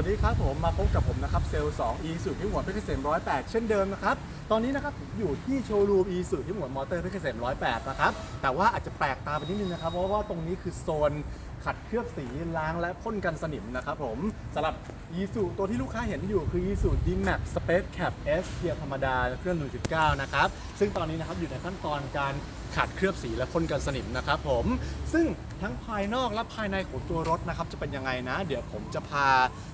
วัสดีครับผมมาพบกับผมนะครับเซลล์2 e สุที่หมวดเพชรเกษม108เช่นเดิมนะครับ ตอนนี้นะครับอยู่ที่โชว์รูม e สุที่หมวดมอเตอร์เพชรเกษม108นะครับ แต่ว่าอาจจะแปลกตาไปนิดนึงนะครับ เพราะว่าตรงนี้คือโซนขัดเคลือบสีล้างและพ่นกันสนิมนะครับผมสำหรับ e สุตัวที่ลูกค้าเห็นอยู่คือ e สุ D-Max Space Cap S เกียร์ธรรมดาเครื่อง1.9 นะครับ ซึ่งตอนนี้นะครับอยู่ในขั้นตอนการ ขัดเคลือบสีและพ่นกันสนิมนะครับผม ซึ่งทั้งภายนอกและภายในของตัวรถนะครับจะเป็นยังไงนะ เดี๋ยวผมจะพา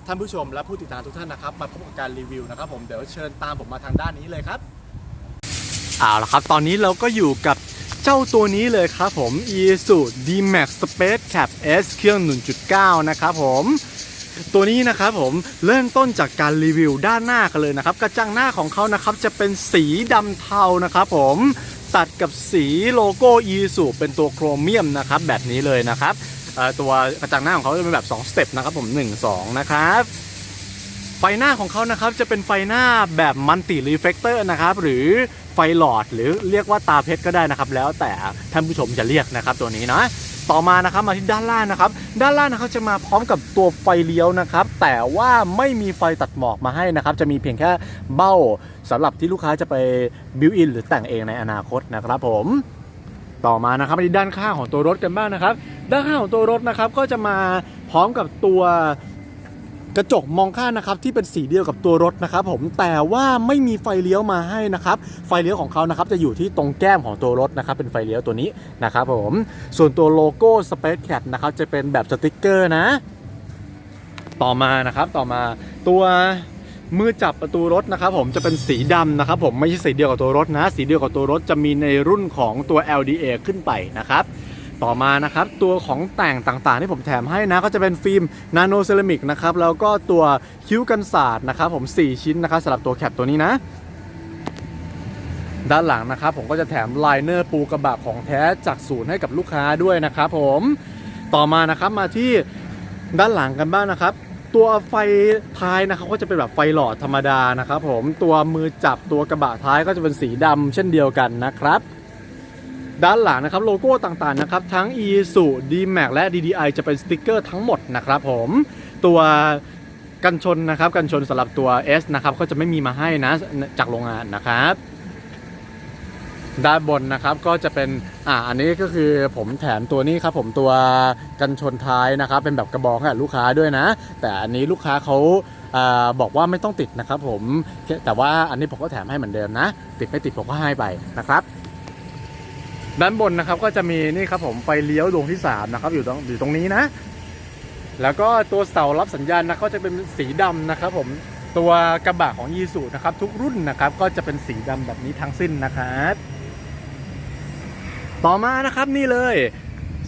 ท่านผู้ชมและผู้ติดตามทุกท่านนะครับ มาพบกับการรีวิวนะครับผมเดี๋ยวเชิญตามผมมาทางด้านนี้เลยครับเอาละครับ ตอนนี้เราก็อยู่กับเจ้าตัวนี้เลยครับผม Isuzu D-Max Space Cap S เครื่อง 1.9 นะครับผมตัวนี้นะครับผมเริ่มต้นจากการรีวิวด้านหน้ากันเลยนะครับ กระจังหน้าของเขานะครับจะเป็นสีดำเทานะครับผม ตัดกับสีโลโก้ e s u เป็นตัวโครเมียมนะครับแบบนี้เลยนะครับตัวกระจังหน้าของเขาจะเป็นแบบ2สเต็ปนะครับผม1 2 นะครับไฟหน้าของเขานะครับจะเป็นไฟหน้าแบบมัลติรีเฟกเตอร์นะครับหรือไฟหลอดหรือเรียกว่าตาเพชรก็ได้นะครับ แล้วแต่ท่านผู้ชมจะเรียกนะครับตัวนี้นะ ต่อมานะครับมาที่ด้านล่างนะครับ ด้านล่างนะครับจะมาพร้อมกับตัวไฟเลี้ยวนะครับ แต่ว่าไม่มีไฟตัดหมอกมาให้นะครับ จะมีเพียงแค่เบ้าสำหรับที่ลูกค้าจะไปบิวอินหรือแต่งเองในอนาคตนะครับผมต่อมานะครับมาที่ด้านข้างของตัวรถกันบ้างนะครับ ด้านข้างของตัวรถนะครับก็จะมาพร้อมกับตัว กระจกมองข้างนะครับที่เป็นสีเดียวกับตัวรถนะครับผมแต่ว่าไม่มีไฟเลี้ยวมาให้นะครับไฟเลี้ยวของเขานะครับจะอยู่ที่ตรงแก้มของตัวรถนะครับเป็นไฟเลี้ยวตัวนี้นะครับผมส่วนตัวโลโก้ Space Cat นะครับจะเป็นแบบสติกเกอร์นะ ต่อมานะครับต่อมาตัวมือจับประตูรถนะครับผมจะเป็นสีดำนะครับผมไม่ใช่สีเดียวกับตัวรถนะ สีเดียวกับตัวรถจะมีในรุ่นของตัว LDA ขึ้นไปนะครับ ต่อมานะครับตัวของแต่งต่างๆที่ผมแถมให้นะก็จะเป็นฟิล์มนาโนเซรามิกนะครับแล้วก็ตัวคิ้วกันศาสตร์นะครับผม4 ชิ้นนะครับสำหรับตัวแคปตัวนี้นะด้านหลังนะครับผมก็จะแถมไลเนอร์ปูกระบะของแท้จากศูนย์ให้กับลูกค้าด้วยนะครับผมต่อมานะครับมาที่ด้านหลังกันบ้างนะครับ ตัวไฟท้ายนะครับก็จะเป็นแบบไฟหลอดธรรมดานะครับผมตัวมือจับตัวกระบะท้ายก็จะเป็นสีดำเช่นเดียวกันนะครับ ด้านหลังนะครับโลโก้ต่างๆนะครับทั้ง e s u D-Max และ DDI จะเป็นสติกเกอร์ทั้งหมดนะครับผมตัวกันชนนะครับกันชนสำหรับตัว S นะครับก็จะไม่มีมาให้นะจากโรงงานนะครับด้านบนนะครับก็จะเป็นอ่าอันนี้ก็คือผมแถมตัวนี้ครับผมตัวกันชนท้ายนะครับ เป็นแบบกระบอกให้ลูกค้าด้วยนะ แต่อันนี้ลูกค้าเขาอ่าบอกว่าไม่ต้องติดนะครับผมแต่ว่าอันนี้ผมก็แถมให้เหมือนเดิมนะ ติดไม่ติดผมก็ให้ไปนะครับ ด้านบนนะครับก็จะมีนี่ครับผมไฟเลี้ยวดวงที่3นะครับอยู่ตรงอยู่ตรงนี้นะ แล้วก็ตัวเสารับสัญญาณนะก็จะเป็นสีดำนะครับผมตัวกระบะของยีสูนะครับ ทุกรุ่นนะครับก็จะเป็นสีดำแบบนี้ทั้งสิ้นนะครับ ต่อมานะครับนี่เลย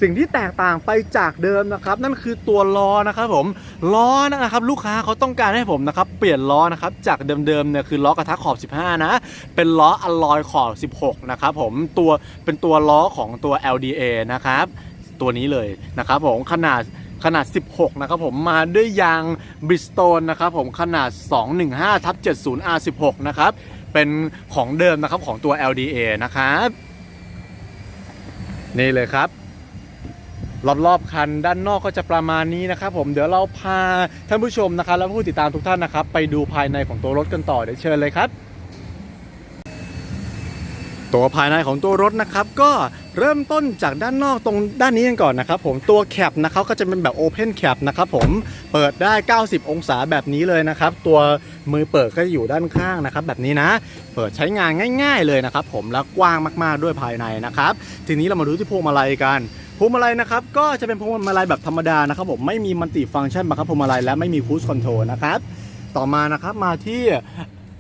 สิ่งที่แตกต่างไปจากเดิมนะครับนั่นคือตัวล้อนะครับผมล้อนะครับลูกค้าเขาต้องการให้ผมนะครับเปลี่ยนล้อนะครับจากเดิมๆเนี่ยคือล้อกระทะขอบ 15 นะ เป็นล้ออลลอยขอบ 16 นะครับผมตัวเป็นตัวล้อของตัว LDA นะครับตัวนี้เลยนะครับผมขนาดขนาด 16 นะครับผม มาด้วยยางบริสโตนนะครับผม ขนาด 215ทับ70 R16 นะครับ เป็นของเดิมนะครับของตัว LDA นะครับ นี่เลยครับ รอบๆคันด้านนอกก็จะประมาณนี้นะครับผมเดี๋ยวเราพาท่านผู้ชมนะครับและผู้ติดตามทุกท่านนะครับ ไปดูภายในของตัวรถกันต่อเดี๋ยวเชิญเลยครับ ตัวภายในของตัวรถนะครับก็เริ่มต้นจากด้านนอกตรงด้านนี้กันก่อนนะครับผมตัวแคปนะครับก็จะเป็นแบบ Open Cap นะครับผมเปิดได้ 90 องศาแบบนี้เลยนะครับ ตัวมือเปิดก็อยู่ด้านข้างนะครับ แบบนี้นะ เปิดใช้งานง่าย ๆเลยนะครับ ผมแล้วกว้างมากๆด้วยภายในนะครับ ทีนี้เรามาดูที่พวงมาลัยกัน พวงมาลัยนะครับก็จะเป็นพวงมาลัยแบบธรรมดานะครับผมไม่มีมัลติฟังก์ชันบังคับพวงมาลัยและไม่มีคูสคอนโทรลนะครับต่อมานะครับมาที่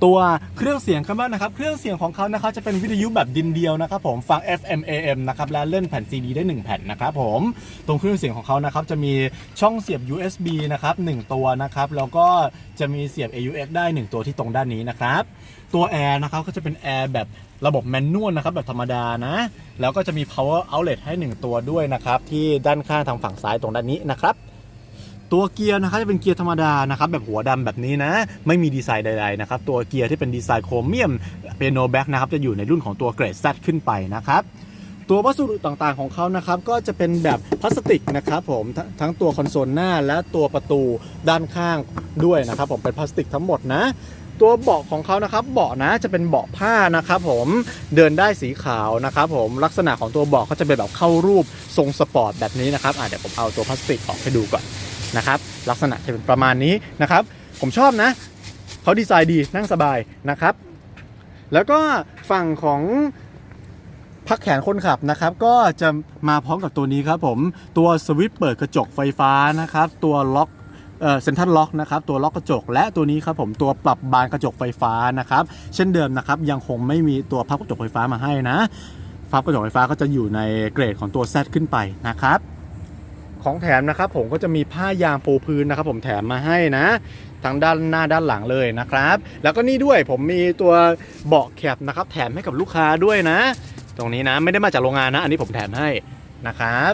ตัวเครื่องเสียงกันบ้างนะครับ เครื่องเสียงของเขานะครับจะเป็นวิทยุแบบดินเดียวนะครับผมฟัง FM AM นะครับและเล่นแผ่น CD ได้ 1 แผ่นนะครับผมตรงเครื่องเสียงของเขานะครับจะมีช่องเสียบ USB นะครับ1ตัวนะครับแล้วก็จะมีเสียบ AUX ได้ 1 ตัวที่ตรงด้านนี้นะครับตัวแอร์นะครับก็จะเป็นแอร์แบบระบบแมนนวลนะครับแบบธรรมดานะ แล้วก็จะมี power outlet ให้ 1 ตัวด้วยนะครับที่ด้านข้างทางฝั่งซ้ายตรงด้านนี้นะครับ ตัวเกียร์นะครับจะเป็นเกียร์ธรรมดานะครับแบบหัวดำแบบนี้นะ ไม่มีดีไซน์ใดๆนะครับตัวเกียร์ที่เป็นดีไซน์โครเมียมเปียโนแบ็กนะครับจะอยู่ในรุ่นของตัวเกรด Z ขึ้นไปนะครับตัววัสดุต่างๆของเขานะครับก็จะเป็นแบบพลาสติกนะครับผมทงทั้งตัวคอนโซลหน้าและตัวประตูด้านข้างด้วยนะครับผมเป็นพลาสติกทั้งหมดนะ ตัวเบาะของเขานะครับเบาะนะจะเป็นเบาะผ้านะครับผมเดินได้สีขาวนะครับผมลักษณะของตัวเบาะก็จะเป็นแบบเข้ารูปทรงสปอร์ตแบบนี้นะครับอะเดี๋ยวผมเอาตัวพลาสติกออกให้ดูก่อน นะครับลักษณะจะเป็นประมาณนี้นะครับ ผมชอบนะเขาดีไซน์ดีนั่งสบายนะครับ แล้วก็ฝั่งของพักแขนคนขับนะครับ ก็จะมาพร้อมกับตัวนี้ครับผมตัวสวิตช์เปิดกระจกไฟฟ้านะครับ ตัวล็อกเซ็นทรัลล็อกนะครับตัวล็อกกระจก และตัวนี้ครับผมตัวปรับบานกระจกไฟฟ้านะครับ เช่นเดิมนะครับ ยังคงไม่มีตัวพับกระจกไฟฟ้ามาให้นะพับกระจกไฟฟ้าก็จะอยู่ในเกรดของตัว Z ขึ้นไปนะครับ ของแถมนะครับผมก็จะมีผ้ายางปูพื้นนะครับผมแถมมาให้นะทั้งด้านหน้าด้านหลังเลยนะครับ แล้วก็นี่ด้วยผมมีตัวเบาะแคปนะครับ แถมให้กับลูกค้าด้วยนะ ตรงนี้นะไม่ได้มาจากโรงงานนะ อันนี้ผมแถมให้นะครับ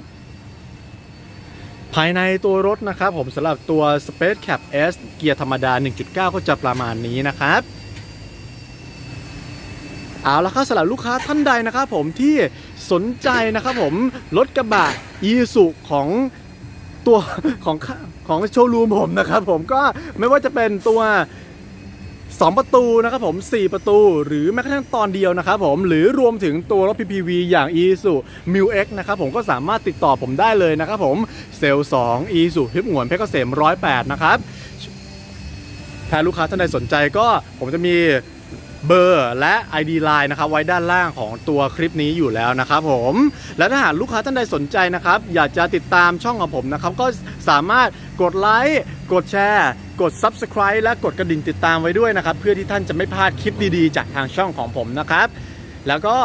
ภายในตัวรถนะครับผมสำหรับตัว Space Cap S เกียร์ธรรมดา 1.9 ก็จะประมาณนี้นะครับ เอาละครับสำหรับลูกค้าท่านใดนะครับผมที่สนใจนะครับผมรถกระบะอีสุของตัวของของโชว์รูมผมนะครับผมก็ไม่ว่าจะเป็นตัว 2 ประตูนะครับผม 4 ประตู หรือแม้กระทั่งตอนเดียวนะครับผมหรือรวมถึงตัวรถ PPV อย่าง e s u m u x นะครับผมก็สามารถติดต่อผมได้เลยนะครับผมเซลล์ 2 e s u ฮิปหงวนเพชรเกษม108 นะครับถ้าลูกค้าท่านใดสนใจก็ผมจะมี เบอร์และ ID Line นะครับไว้ด้านล่างของตัวคลิปนี้อยู่แล้วนะครับผมและถ้าหากลูกค้าท่านใดสนใจนะครับ อยากจะติดตามช่องของผมนะครับ ก็สามารถกดไลค์กดแชร์กด Subscribe และกดกระดิ่งติดตามไว้ด้วยนะครับ เพื่อที่ท่านจะไม่พลาดคลิปดีๆ จากทางช่องของผมนะครับ แล้วก็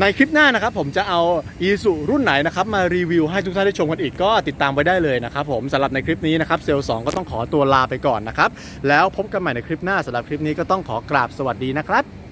ในคลิปหน้านะครับผมจะเอาอีสุรุ่นไหนนะครับมารีวิวให้ทุกท่านได้ชมกันอีกก็ติดตามไว้ได้เลยนะครับผมสำหรับในคลิปนี้นะครับเซลล์2ก็ต้องขอตัวลาไปก่อนนะครับแล้วพบกันใหม่ในคลิปหน้าสำหรับคลิปนี้ก็ต้องขอกราบสวัสดีนะครับ